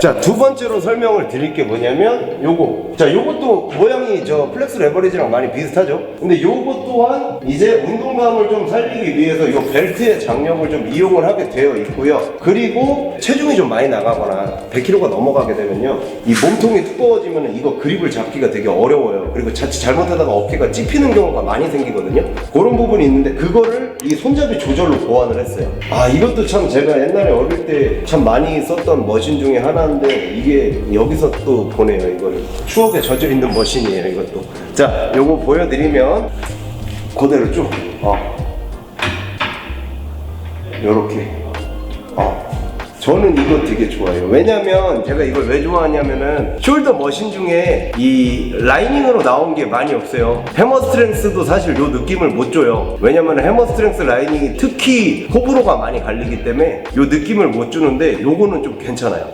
자, 두 번째로 설명을 드릴 게 뭐냐면 요거. 자, 요것도 모양이 저 플렉스 레버리지랑 많이 비슷하죠? 근데 요것 또한 이제 운동감을 좀 살리기 위해서 요 벨트의 장력을 좀 이용을 하게 되어 있고요. 그리고 체중이 좀 많이 나가거나 100kg가 넘어가게 되면요. 이 몸통이 두꺼워지면 이거 그립을 잡기가 되게 어려워요. 그리고 자칫 잘못하다가 어깨가 찝히는 경우가 많이 생기거든요. 그런 부분이 있는데 그거를 이 손잡이 조절로 보완을 했어요. 아, 이것도 참 제가 옛날에 어릴 때 참 많이 썼던 머신 중에 하나인데 이게 여기서 또 보네요. 이거를 추억에 젖어 있는 머신이에요. 이것도. 자, 요거 보여드리면 그대로 쭉. 어. 요렇게. 어. 저는 이거 되게 좋아해요. 왜냐면 제가 이걸 왜 좋아하냐면은 숄더 머신 중에 이 라이닝으로 나온 게 많이 없어요. 해머 스트렝스도 사실 요 느낌을 못 줘요. 왜냐면 해머 스트렝스 라이닝이 특히 호불호가 많이 갈리기 때문에 요 느낌을 못 주는데 요거는 좀 괜찮아요.